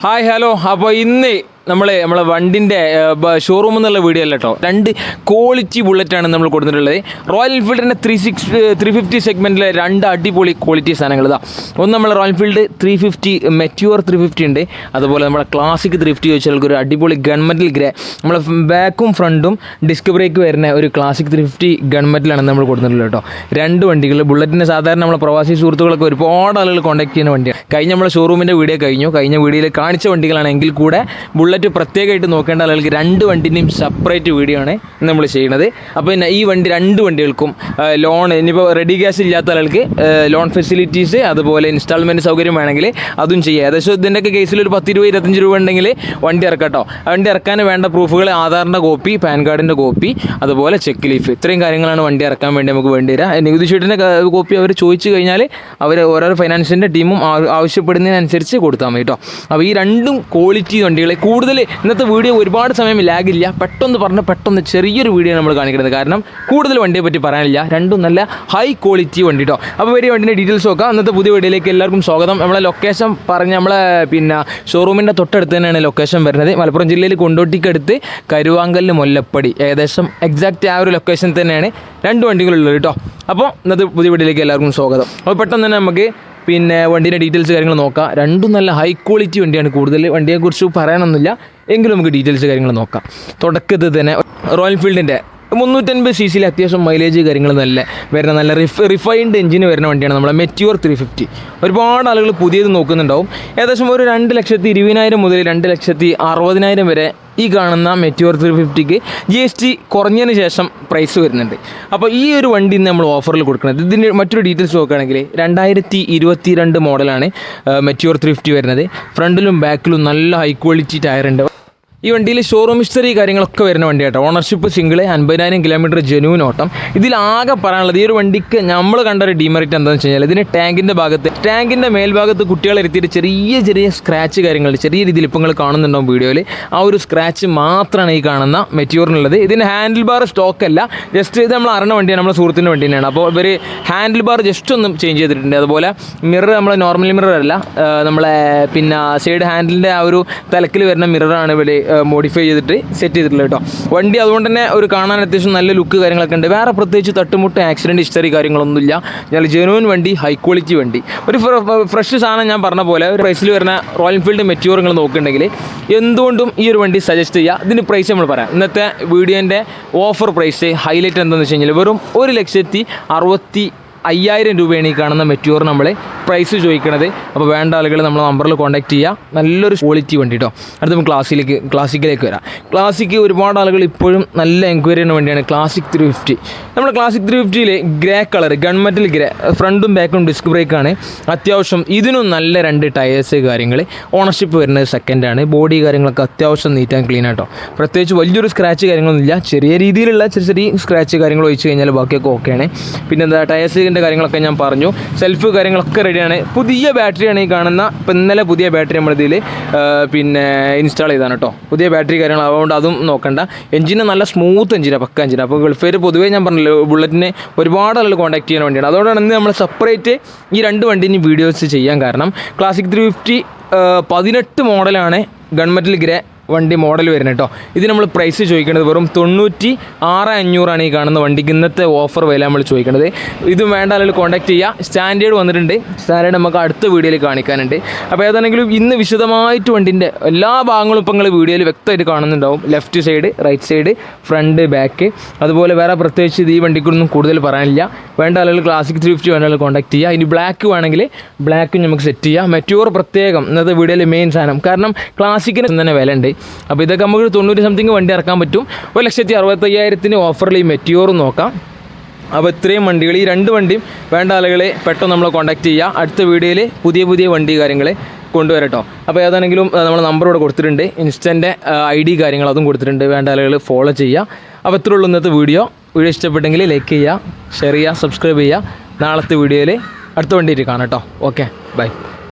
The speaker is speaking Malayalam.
ഹായ് ഹലോ അപ്പോൾ ഇന്ന് നമ്മൾ നമ്മളെ വണ്ടിന്റെ ഷോറൂമിൽ നിന്നുള്ള വീഡിയോ അല്ല കേട്ടോ രണ്ട് ക്വാളിറ്റി ബുള്ളറ്റാണ് നമ്മൾ കൊടുത്തിട്ടുള്ളത്. റോയൽ എൻഫീൽഡിന്റെ ത്രീ സിക്സ് ത്രീ ഫിഫ്റ്റി സെഗ്മെന്റിലെ രണ്ട് അടിപൊളി ക്വാളിറ്റി സാധനങ്ങൾ ഇതാ. ഒന്ന് നമ്മൾ Royal Enfield three fifty Meteor three fifty ഉണ്ട്. അതുപോലെ നമ്മുടെ ക്ലാസിക് ത്രീ ഫിഫ്റ്റി വെച്ചാൽ ഒരു അടിപൊളി ഗൺമെന്റിൽ ഗ്രേ നമ്മളെ ബാക്കും ഫ്രണ്ടും ഡിസ്ക് ബ്രേക്ക് വരുന്ന ഒരു ക്ലാസിക് ത്രീ ഫിഫ്റ്റി ഗൺമെന്റിലാണ് നമ്മൾ കൊടുത്തിട്ടുള്ളത് കേട്ടോ രണ്ട് വണ്ടികൾ ബുള്ളറ്റിന്റെ സാധാരണ നമ്മളെ പ്രവാസി സുഹൃത്തുക്കളൊക്കെ ഒരുപാട് ആളുകൾ കോൺടാക്ട് ചെയ്യുന്ന വണ്ടിയാണ്. കഴിഞ്ഞ നമ്മളെ ഷോറൂമിന്റെ വീഡിയോ കഴിഞ്ഞു. കഴിഞ്ഞ വീഡിയോയിൽ കാണിച്ച വണ്ടികളാണെങ്കിൽ കൂടെ പ്രത്യേകമായിട്ട് നോക്കേണ്ട ആളുകൾക്ക് രണ്ട് വണ്ടിന്റെയും സെപ്പറേറ്റ് വീഡിയോ ആണ് നമ്മൾ ചെയ്യുന്നത്. അപ്പോൾ പിന്നെ ഈ വണ്ടി രണ്ട് വണ്ടികൾക്കും ലോൺ ഇനിയിപ്പോൾ റെഡി ക്യാഷ് ഇല്ലാത്ത ആളുകൾക്ക് ലോൺ ഫെസിലിറ്റീസ് അതുപോലെ ഇൻസ്റ്റാൾമെന്റ് സൗകര്യം വേണമെങ്കിൽ അതും ചെയ്യാം. ഏകദേശം ഇതിന്റെയൊക്കെ കേസിൽ ഒരു പത്ത് രൂപ ഇരുപത്തഞ്ച് രൂപ ഉണ്ടെങ്കിൽ വണ്ടി ഇറക്കട്ടോ വണ്ടി ഇറക്കാൻ വേണ്ട പ്രൂഫുകൾ ആധാറിന്റെ കോപ്പി പാൻ കാർഡിന്റെ കോപ്പി അതുപോലെ ചെക്ക് ലീഫ് ഇത്രയും കാര്യങ്ങളാണ് വണ്ടി ഇറക്കാൻ വേണ്ടി നമുക്ക് വേണ്ടി വരിക നികുതി ഷീറ്റിന്റെ കോപ്പി അവർ ചോദിച്ചു കഴിഞ്ഞാൽ അവർ ഓരോ ഫൈനാൻസിന്റെ ടീമും ആവശ്യപ്പെടുന്നതിനനുസരിച്ച് കൊടുത്താൽ മതി കേട്ടോ. അപ്പോൾ ഈ രണ്ടും ക്വാളിറ്റി വണ്ടികളെ കൂടുതൽ ഇന്നത്തെ വീഡിയോ ഒരുപാട് സമയം ലാഗില്ല. പെട്ടെന്ന് പറഞ്ഞ് പെട്ടെന്ന് ചെറിയൊരു വീഡിയോ നമ്മൾ കാണിക്കുന്നത്. കാരണം കൂടുതൽ വണ്ടിയെ പറ്റി പറയാനില്ല. രണ്ടും നല്ല ഹൈ ക്വാളിറ്റി വണ്ടി കേട്ടോ അപ്പോൾ വലിയ വണ്ടിന്റെ ഡീറ്റെയിൽസ് നോക്കാം. ഇന്നത്തെ പുതിയ വീഡിയോയിലേക്ക് എല്ലാവർക്കും സ്വാഗതം. നമ്മളെ ലൊക്കേഷൻ പറഞ്ഞ് നമ്മളെ പിന്നെ ഷോറൂമിന്റെ തൊട്ടടുത്ത് തന്നെയാണ് ലൊക്കേഷൻ വരുന്നത്. മലപ്പുറം ജില്ലയിൽ കൊണ്ടോട്ടിക്കടുത്ത് കരുവാങ്കല്ല് മുല്ലപ്പടി. ഏകദേശം എക്സാക്റ്റ് ആ ഒരു ലൊക്കേഷൻ തന്നെയാണ്. രണ്ട് വണ്ടികളുള്ളത് കേട്ടോ. അപ്പോൾ ഇന്നത്തെ പുതിയ വീഡിയോയിലേക്ക് എല്ലാവർക്കും സ്വാഗതം. അപ്പോൾ പെട്ടെന്ന് തന്നെ നമുക്ക് പിന്നെ വണ്ടീന്റെ ഡീറ്റെയിൽസ് കാര്യങ്ങൾ നോക്കാം. രണ്ടും നല്ല ഹൈ ക്വാളിറ്റി വണ്ടിയാണ് കൂടുതൽ. വണ്ടിയെക്കുറിച്ച് പറയാനൊന്നുമില്ല. എങ്കിലും നമുക്ക് ഡീറ്റെയിൽസ് കാര്യങ്ങൾ നോക്കാം. തുടക്കത്തിൽ തന്നെ റോയൽ ഫീൽഡിന്റെ മുന്നൂറ്റൻപത് സി സിയിൽ അത്യാവശ്യം മൈലേജ് കാര്യങ്ങൾ നല്ല വരുന്ന നല്ല റിഫ് റിഫൈൻഡ് എഞ്ചിന് വരുന്ന വണ്ടിയാണ് നമ്മളെ മെറ്റ്യൂർ ത്രീ ഫിഫ്റ്റി ഒരുപാട് ആളുകൾ പുതിയത് നോക്കുന്നുണ്ടാവും. ഏകദേശം ഒരു രണ്ട് ലക്ഷത്തി ഇരുപതിനായിരം മുതൽ രണ്ട് ലക്ഷത്തി അറുപതിനായിരം വരെ ഈ കാണുന്ന മെറ്റ്യൂർ ത്രീ ഫിഫ്റ്റിക്ക് ജി എസ് ടി കുറഞ്ഞതിന് ശേഷം പ്രൈസ് വരുന്നുണ്ട്. അപ്പോൾ ഈ ഒരു വണ്ടി ഇന്ന് നമ്മൾ ഓഫറിൽ കൊടുക്കുന്നത്. ഇതിന്റെ മറ്റൊരു ഡീറ്റെയിൽസ് നോക്കുകയാണെങ്കിൽ രണ്ടായിരത്തി ഇരുപത്തി രണ്ട് മോഡലാണ് മെറ്റ്യൂർ ത്രീ ഫിഫ്റ്റി വരുന്നത്. ഫ്രണ്ടിലും ബാക്കിലും നല്ല ഹൈ ക്വാളിറ്റി ടയർ ഉണ്ട്. ഈ വണ്ടിയിൽ ഷോറൂം ഹിസ്റ്ററി കാര്യങ്ങളൊക്കെ വരുന്ന വണ്ടി കേട്ടോ ഓണർഷിപ്പ് സിംഗിൾ അൻപതിനായിരം കിലോമീറ്റർ ജെനുവിൻ ഓട്ടം. ഇതിലാകെ പറയാനുള്ളത് ഈ ഒരു വണ്ടിക്ക് നമ്മൾ കണ്ട ഒരു ഡിമെറിറ്റ് എന്താണെന്ന് വെച്ച് കഴിഞ്ഞാൽ ഇതിന് ടാങ്കിന്റെ ഭാഗത്ത് ടാങ്കിന്റെ മേൽഭാഗത്ത് കുട്ടികളെ ഇരുത്തിയിട്ട് ചെറിയ ചെറിയ സ്ക്രാച്ച് കാര്യങ്ങൾ ചെറിയ രീതിയിൽ ഇപ്പം നിങ്ങൾ കാണുന്നുണ്ടാവും വീഡിയോയിൽ ആ ഒരു സ്ക്രാച്ച് മാത്രമാണ് ഈ കാണുന്ന മെറ്റ്യൂറിനുള്ളത് ഇതിന് ഹാൻഡിൽ ബാർ സ്റ്റോക്ക് അല്ല. ജസ്റ്റ് ഇത് നമ്മൾ അറിഞ്ഞ വണ്ടിയാണ് നമ്മുടെ സുഹൃത്തിന്റെ വണ്ടി തന്നെയാണ്. അപ്പോൾ ഇവർ ഹാൻഡിൽ ബാർ ജസ്റ്റ് ഒന്ന് ചേഞ്ച് ചെയ്തിട്ടുണ്ട്. അതുപോലെ മിറർ നമ്മൾ നോർമൽ മിറർ അല്ല. നമ്മളെ പിന്നെ സൈഡ് ഹാൻഡിലിന്റെ ആ ഒരു തലക്കിൽ വരുന്ന മിററാണ് ഇവർ മോഡിഫൈ ചെയ്തിട്ട് സെറ്റ് ചെയ്തിട്ടുള്ളത് കേട്ടോ. വണ്ടി അതുകൊണ്ട് തന്നെ ഒരു കാണാൻ അത്യാവശ്യം നല്ല ലുക്ക് കാര്യങ്ങളൊക്കെ ഉണ്ട്. വേറെ പ്രത്യേകിച്ച് തട്ടുമുട്ട് ആക്സിഡന്റ് ഹിസ്റ്ററി കാര്യങ്ങളൊന്നുമില്ല. ഞാൻ ജെനുവൻ വണ്ടി ഹൈ ക്വാളിറ്റി വണ്ടി. ഒരു ഫ്രഷ് സാധനം ഞാൻ പറഞ്ഞ പോലെ ഒരു പ്രൈസിൽ വരുന്ന റോയൽ എൻഫീൽഡ് മെറ്റ്യൂർ നിങ്ങൾ നോക്കുന്നുണ്ടെങ്കിൽ എന്തുകൊണ്ടും ഈ ഒരു വണ്ടി സജസ്റ്റ് ചെയ്യുക ഇതിന്റെ പ്രൈസ് നമ്മൾ പറയാം. ഇന്നത്തെ വീഡിയോന്റെ ഓഫർ പ്രൈസ് ഹൈലൈറ്റ് എന്താണെന്ന് വെച്ച് കഴിഞ്ഞാൽ വെറും ഒരു ലക്ഷത്തി അറുപത്തി അയ്യായിരം രൂപയാണ് ഈ കാണുന്ന മെറ്റൂർ നമ്മൾ പ്രൈസ് ചോദിക്കണത്. അപ്പോൾ വേണ്ട ആളുകൾ നമ്മൾ നമ്പറിൽ കോൺടാക്ട് ചെയ്യുക നല്ലൊരു ക്വാളിറ്റി വണ്ടി കേട്ടോ അടുത്ത് നമുക്ക് ക്ലാസ്സിലേക്ക് ക്ലാസിക്കിലേക്ക് വരാം. ക്ലാസിക്ക് ഒരുപാട് ആളുകൾ ഇപ്പോഴും നല്ല എൻക്വയറി ചെയ്യുന്ന വണ്ടിയാണ് ക്ലാസിക് ത്രീ ഫിഫ്റ്റി നമ്മുടെ ക്ലാസിക് ത്രീ ഫിഫ്റ്റിയിൽ ഗ്രേ കളർ ഗൺമെറ്റൽ ഗ്രേ ഫ്രണ്ടും ബാക്കും ഡിസ്ക് ബ്രേക്കാണ് അത്യാവശ്യം ഇതിനും നല്ല രണ്ട് ടയേഴ്സ് കാര്യങ്ങൾ ഓണർഷിപ്പ് വരുന്നത് സെക്കൻഡാണ് ബോഡി കാര്യങ്ങളൊക്കെ അത്യാവശ്യം നീറ്റ് ആൻഡ് ക്ലീൻ ആട്ടോ. പ്രത്യേകിച്ച് വലിയൊരു സ്ക്രാച്ച് കാര്യങ്ങളൊന്നുമില്ല. ചെറിയ രീതിയിലുള്ള ചെറിയ ചെറിയ സ്ക്രാച്ച് കാര്യങ്ങൾ ഒഴിച്ച് കഴിഞ്ഞാൽ ബാക്കിയൊക്കെ ഓക്കെയാണ് പിന്നെ എന്താ ടയേഴ്സിന്റെ കാര്യങ്ങളൊക്കെ ഞാൻ പറഞ്ഞു. സെൽഫ് കാര്യങ്ങളൊക്കെ റെഡിയാണ്. പുതിയ ബാറ്ററിയാണ് ഈ കാണുന്ന. ഇപ്പം ഇന്നലെ പുതിയ ബാറ്ററി നമ്മളിതിൽ പിന്നെ ഇൻസ്റ്റാൾ ചെയ്താണ് കേട്ടോ. പുതിയ ബാറ്ററി കാര്യങ്ങൾ അതുകൊണ്ട് അതും നോക്കണ്ട. എഞ്ചിന് നല്ല സ്മൂത്ത് എഞ്ചിനാണ് പക്ക എഞ്ചിനാണ് അപ്പോൾ ഗൾഫേർ പൊതുവേ ഞാൻ പറഞ്ഞല്ലോ ബുള്ളറ്റിനെ ഒരുപാട് ആളുകൾ കോൺടാക്ട് ചെയ്യാൻ വേണ്ടിയാണ്. അതുകൊണ്ടാണ് ഇന്ന് നമ്മൾ സെപ്പറേറ്റ് ഈ രണ്ട് വണ്ടിന് വീഡിയോസ് ചെയ്യാൻ കാരണം. ക്ലാസിക് ത്രീ ഫിഫ്റ്റി പതിനെട്ട് മോഡലാണ് ഗവൺമെന്റിൽ ഗ്രേ വണ്ടി മോഡൽ വരുന്നത് കേട്ടോ ഇത് നമ്മൾ പ്രൈസ് ചോദിക്കുന്നത് വെറും തൊണ്ണൂറ്റി ആറ് അഞ്ഞൂറാണ് ഈ കാണുന്ന വണ്ടിക്ക് ഇന്നത്തെ ഓഫർ വില നമ്മൾ ചോദിക്കുന്നത്. ഇതും വേണ്ട അല്ലെങ്കിൽ കോൺടാക്ട് ചെയ്യുക സ്റ്റാൻഡേർഡ് വന്നിട്ടുണ്ട്. സ്റ്റാൻഡേർഡ് നമുക്ക് അടുത്ത വീഡിയോയിൽ കാണിക്കാനുണ്ട്. അപ്പോൾ ഏതാണെങ്കിലും ഇന്ന് വിശദമായിട്ട് വണ്ടിന്റെ എല്ലാ ഭാഗങ്ങളും ഇപ്പം നിങ്ങൾ വീഡിയോയിൽ വ്യക്തമായിട്ട് കാണുന്നുണ്ടാവും. Left side right side front back അതുപോലെ വേറെ പ്രത്യേകിച്ച് ഇത് ഈ വണ്ടിക്കൊന്നും കൂടുതൽ പറയാനില്ല. വേണ്ട ആളുകൾ ക്ലാസിക് ത്രീ ഫിഫ്റ്റി വേണ്ട കോൺടാക്ട് ചെയ്യുക ഇനി ബ്ലാക്ക് വേണമെങ്കിൽ ബ്ലാക്കും നമുക്ക് സെറ്റ് ചെയ്യാം. മെറ്റ്യൂർ പ്രത്യേകം ഇന്നത്തെ വീഡിയോയിലെ മെയിൻ സാധനം. കാരണം ക്ലാസിക്കിന് തന്നെ വില ഉണ്ട് അപ്പോൾ ഇതൊക്കെ നമുക്ക് തൊണ്ണൂറ് സംതിങ് വണ്ടി ഇറക്കാൻ പറ്റും. ഒരു ലക്ഷത്തി അറുപത്തയ്യായിരത്തിന് ഓഫറിൽ ഈ മെറ്റിയോറും നോക്കാം. അപ്പോൾ ഇത്രയും വണ്ടികൾ ഈ രണ്ട് വണ്ടിയും വേണ്ട ആളുകളെ പെട്ടെന്ന് നമ്മളെ കോൺടാക്ട് ചെയ്യുക. അടുത്ത വീഡിയോയിൽ പുതിയ പുതിയ വണ്ടി കാര്യങ്ങൾ കൊണ്ടുവരട്ടോ അപ്പോൾ ഏതാണെങ്കിലും നമ്മൾ നമ്പർ ഇവിടെ കൊടുത്തിട്ടുണ്ട്. ഇൻസ്റ്റന്റെ ഐ ഡി കാര്യങ്ങൾ അതും കൊടുത്തിട്ടുണ്ട്. വേണ്ട ആളുകൾ ഫോളോ ചെയ്യുക. അപ്പോൾ ഇത്രയേ ഉള്ളൂ ഇന്നത്തെ വീഡിയോ. വീഡിയോ ഇഷ്ടപ്പെട്ടെങ്കിൽ ലൈക്ക് ചെയ്യുക ഷെയർ ചെയ്യുക സബ്സ്ക്രൈബ് ചെയ്യുക. നാളത്തെ വീഡിയോയിൽ അടുത്ത വണ്ടിയിട്ട് കാണാം കേട്ടോ. Okay bye